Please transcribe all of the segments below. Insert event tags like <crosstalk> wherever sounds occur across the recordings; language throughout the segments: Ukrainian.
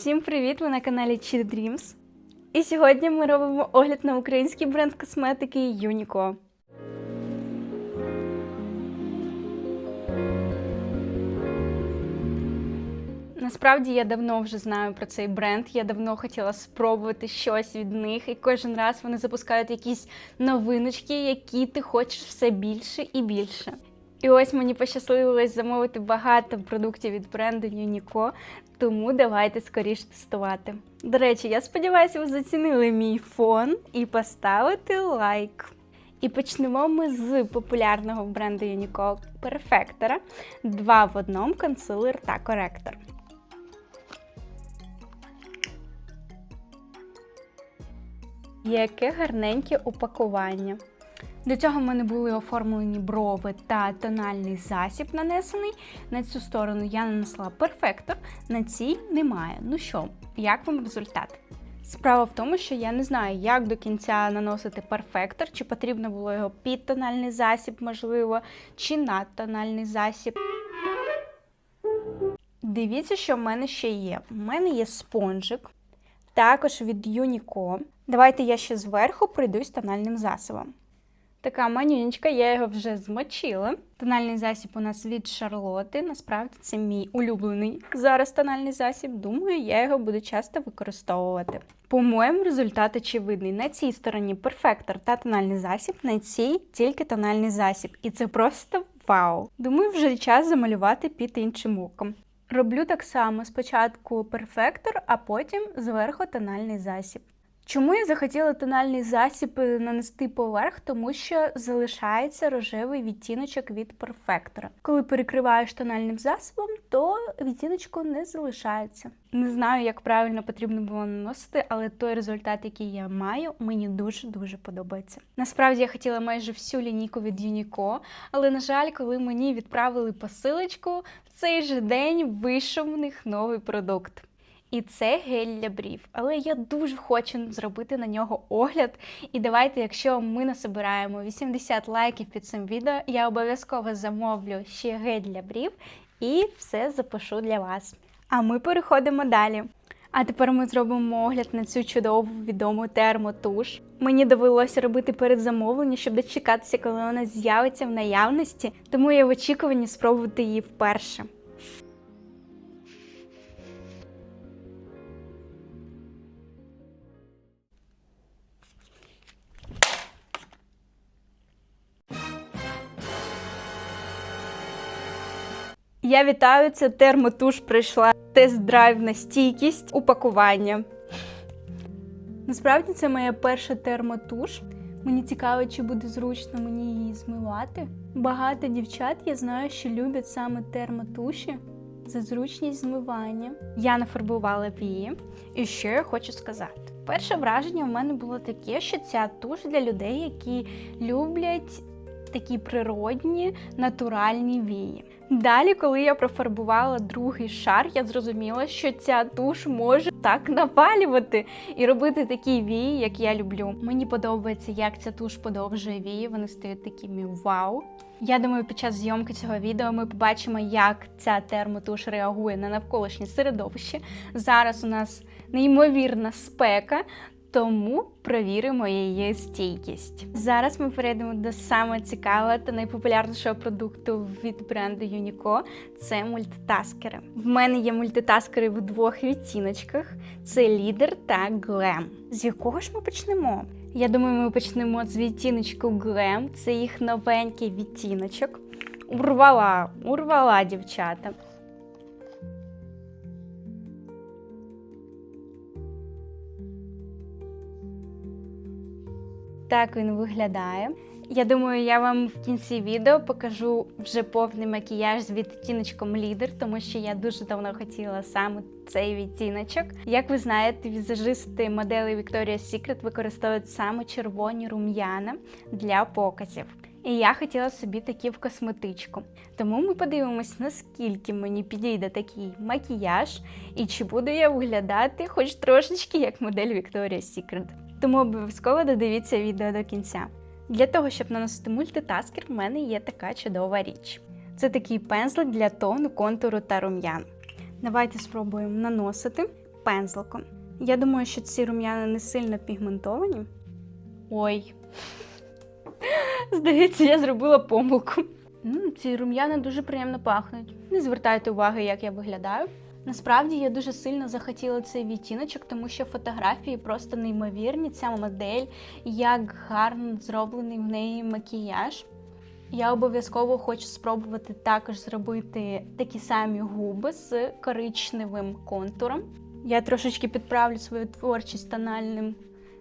Всім привіт! Ви на каналі Cheat Dreams. І сьогодні ми робимо огляд на український бренд косметики Uniqlo. Насправді я давно вже знаю про цей бренд. Я давно хотіла спробувати щось від них, і кожен раз вони запускають якісь новиночки, які ти хочеш все більше і більше. І ось мені пощасливилось замовити багато продуктів від бренду Uniqlo, тому давайте скоріше тестувати. До речі, я сподіваюся, ви зацінили мій фон і поставите лайк. І почнемо ми з популярного бренду Uniqlo Perfector. Два в одному консилер та коректор. Яке гарненьке упакування. До цього в мене були оформлені брови та тональний засіб нанесений. На цю сторону я нанесла перфектор, на цій немає. Ну що, як вам результат? Справа в тому, що я не знаю, як до кінця наносити перфектор, чи потрібно було його під тональний засіб, можливо, чи над тональний засіб. Дивіться, що в мене ще є. У мене є спонжик, також від Uniqlo. Давайте я ще зверху пройдусь тональним засобом. Така манюнечка, я його вже змочила. Тональний засіб у нас від Шарлоти. Насправді це мій улюблений зараз тональний засіб. Думаю, я його буду часто використовувати. По-моєму, результат очевидний. На цій стороні перфектор та тональний засіб, на цій тільки тональний засіб. І це просто вау! Думаю, вже час замалювати під іншим оком. Роблю так само: спочатку перфектор, а потім зверху тональний засіб. Чому я захотіла тональний засіб нанести поверх? Тому що залишається рожевий відтіночок від перфектора. Коли перекриваєш тональним засобом, то відтіночку не залишається. Не знаю, як правильно потрібно було наносити, але той результат, який я маю, мені дуже-дуже подобається. Насправді я хотіла майже всю лінійку від Uniqlo, але, на жаль, коли мені відправили посилочку, в цей же день вийшов в них новий продукт. І це гель для брів. Але я дуже хочу зробити на нього огляд. І давайте, якщо ми насобираємо 80 лайків під цим відео, я обов'язково замовлю ще гель для брів і все запишу для вас. А ми переходимо далі. А тепер ми зробимо огляд на цю чудову відому термотуш. Мені довелося робити передзамовлення, щоб дочекатися, коли вона з'явиться в наявності, тому я в очікуванні спробувати її вперше. Я вітаю, це термотуш прийшла. Тест-драйв на стійкість упакування. Насправді це моя перша термотуш. Мені цікаво, чи буде зручно мені її змивати. Багато дівчат я знаю, що люблять саме термотуші за зручність змивання. Я нафарбувала вії. І що я хочу сказати? Перше враження в мене було таке, що ця туш для людей, які люблять такі природні натуральні вії. Далі, коли я профарбувала другий шар, я зрозуміла, що ця туш може так навалювати і робити такі вії, як я люблю. Мені подобається, як ця туш подовжує вії, вони стають такими вау. Я думаю, під час зйомки цього відео ми побачимо, як ця термотуш реагує на навколишнє середовище. Зараз у нас неймовірна спека, тому перевіримо її стійкість. Зараз ми перейдемо до саме цікавого та найпопулярнішого продукту від бренду Uniqlo – це мультитаскери. В мене є мультитаскери в двох відтіночках: це лідер та глем. З якого ж ми почнемо? Я думаю, ми почнемо з відтіночку Glam. Це їх новенький відтіночок. Урвала, урвала, дівчата. Так він виглядає. Я думаю, я вам в кінці відео покажу вже повний макіяж з відтіночком лідер, тому що я дуже давно хотіла саме цей відтіночок. Як ви знаєте, візажисти моделі Victoria's Secret використовують саме червоні рум'яна для показів. І я хотіла собі такі в косметичку. Тому ми подивимось, наскільки мені підійде такий макіяж, і чи буду я виглядати хоч трошечки як модель Victoria's Secret. Тому обов'язково додивіться відео до кінця. Для того, щоб наносити мультитаскер, в мене є така чудова річ. Це такий пензлик для тону, контуру та рум'ян. Давайте спробуємо наносити. пензликом. Я думаю, що ці рум'яна не сильно пігментовані. Ой. Здається, я зробила помилку. Ці рум'яна дуже приємно пахнуть. Не звертайте уваги, як я виглядаю. Насправді я дуже сильно захотіла цей відтіночок, тому що фотографії просто неймовірні. Ця модель, як гарно зроблений в неї макіяж. Я обов'язково хочу спробувати також зробити такі самі губи з коричневим контуром. Я трошечки підправлю свою творчість тональним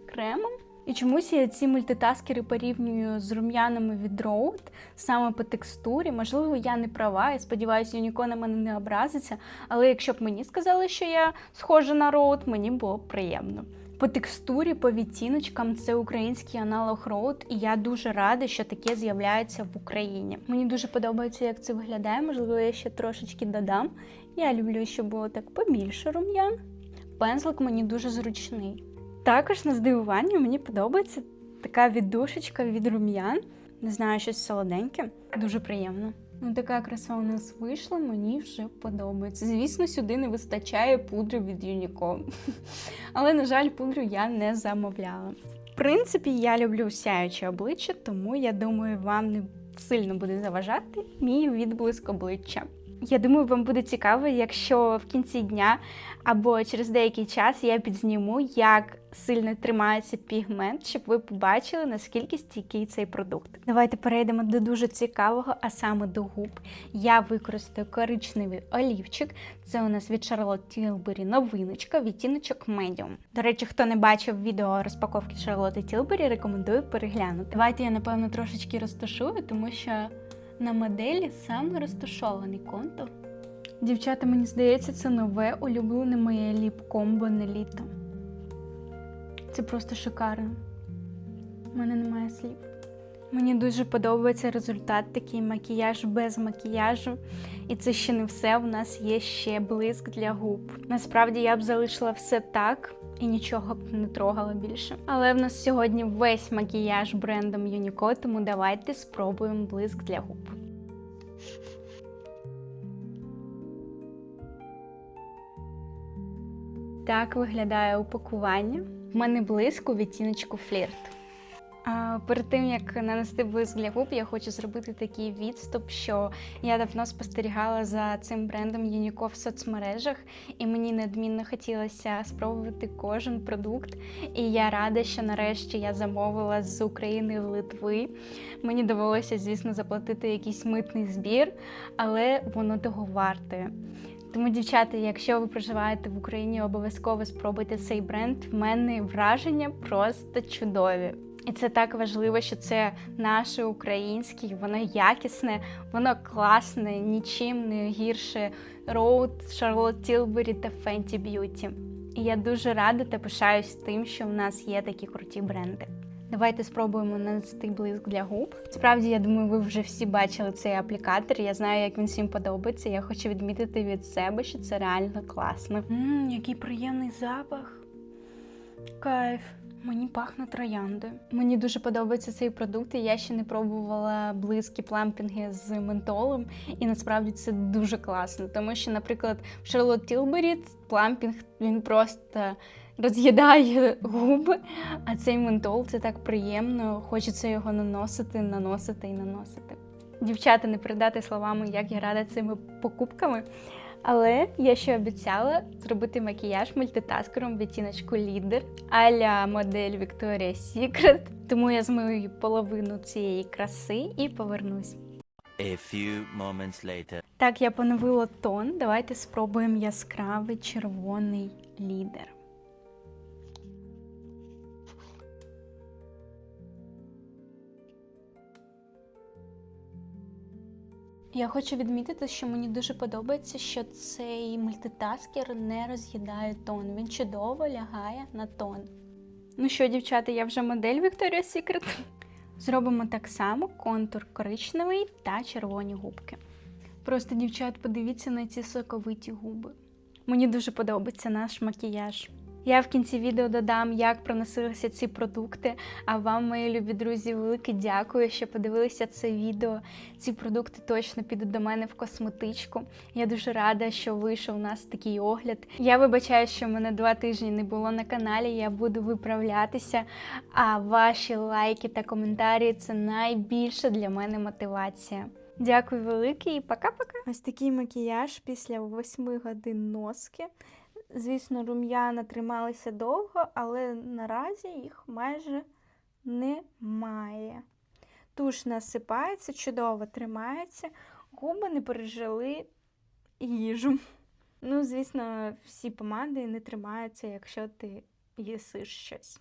кремом. І чомусь я ці мультитаскери порівнюю з рум'янами від Rode саме по текстурі. Можливо, я не права, і сподіваюся, Юніко на мене не образиться. Але якщо б мені сказали, що я схожа на Rode, мені було б приємно. По текстурі, по відтіночкам це український аналог Rode, і я дуже рада, що таке з'являється в Україні. Мені дуже подобається, як це виглядає. Можливо, я ще трошечки додам. Я люблю, щоб було так побільше рум'ян. Пензлик мені дуже зручний. Також на здивування мені подобається така віддушечка від рум'ян. Не знаю, щось солоденьке. Дуже приємно. Ну, така краса у нас вийшла, мені вже подобається. Звісно, сюди не вистачає пудри від Юніко. <laughs> Але, на жаль, пудру я не замовляла. В принципі, я люблю сяюче обличчя, тому я думаю, вам не сильно буде заважати мій відблиск обличчя. Я думаю, вам буде цікаво, якщо в кінці дня або через деякий час я підзніму, як сильно тримається пігмент, щоб ви побачили, наскільки стійкий цей продукт. Давайте перейдемо до дуже цікавого, а саме до губ. Я використаю коричневий олівчик. Це у нас від Charlotte Tilbury новиночка, відтіночок Medium. До речі, хто не бачив відео розпаковки Charlotte Tilbury, рекомендую переглянути. Давайте я, напевно, трошечки розташую, тому що на моделі саме розташований контур. Дівчата, мені здається, це нове улюблене моє ліп-комбо на літо. Це просто шикарно. У мене немає слів. Мені дуже подобається результат, такий макіяж без макіяжу. І це ще не все. У нас є ще блиск для губ. Насправді я б залишила все так і нічого б не трогала більше. Але в нас сьогодні весь макіяж брендом Unico, тому давайте спробуємо блиск для губ. Так виглядає упакування. В мене блиск у відтіночку флірт. Перед тим як нанести блиск для губ, я хочу зробити такий відступ, що я давно спостерігала за цим брендом Юніко в соцмережах, і мені неодмінно хотілося спробувати кожен продукт. І я рада, що нарешті я замовила з України в Литви. Мені довелося, звісно, заплатити якийсь митний збір, але воно того варте. Тому, дівчата, якщо ви проживаєте в Україні, обов'язково спробуйте цей бренд. В мене враження просто чудові. І це так важливо, що це наше українське, воно якісне, воно класне, нічим не гірше Road, Charlotte Tilbury та Fenty Beauty. І я дуже рада та пишаюсь тим, що в нас є такі круті бренди. Давайте спробуємо нанести блиск для губ. Справді, я думаю, ви вже всі бачили цей аплікатор. Я знаю, як він всім подобається. Я хочу відмітити від себе, що це реально класно. Ммм, який приємний запах. Кайф. Мені пахне трояндою. Мені дуже подобається цей продукт. і Я ще не пробувала близькі плампінги з ментолом, і насправді це дуже класно. Тому що, наприклад, в Charlotte Tilbury плампінг він просто роз'їдає губи, а цей ментол це так приємно. Хочеться його наносити, наносити і наносити. Дівчата, не передати словами, як я рада цими покупками. Але я ще обіцяла зробити макіяж мультитаскером відтіночку лідер аля модель Victoria's Secret. Тому я змию половину цієї краси і повернусь. A few moments later. Так, я поновила тон. Давайте спробуємо яскравий червоний лідер. Я хочу відмітити, що мені дуже подобається, що цей мультитаскер не роз'їдає тон. Він чудово лягає на тон. Ну що, дівчата, я вже модель Victoria's Secret. Зробимо так само контур коричневий та червоні губки. Просто, дівчат, подивіться на ці соковиті губи. Мені дуже подобається наш макіяж. Я в кінці відео додам, як проносилися ці продукти. А вам, мої любі друзі, велике дякую, що подивилися це відео. Ці продукти точно підуть до мене в косметичку. Я дуже рада, що вийшов у нас такий огляд. Я вибачаю, що мене два тижні не було на каналі. Я буду виправлятися. А ваші лайки та коментарі це найбільша для мене мотивація. Дякую велике і пока-пока. Ось такий макіяж після 8 годин носки. Звісно, рум'яна трималися довго, але наразі їх майже немає. Туш насипається, чудово тримається, губи не пережили їжу. Ну, звісно, всі помади не тримаються, якщо ти їсиш щось.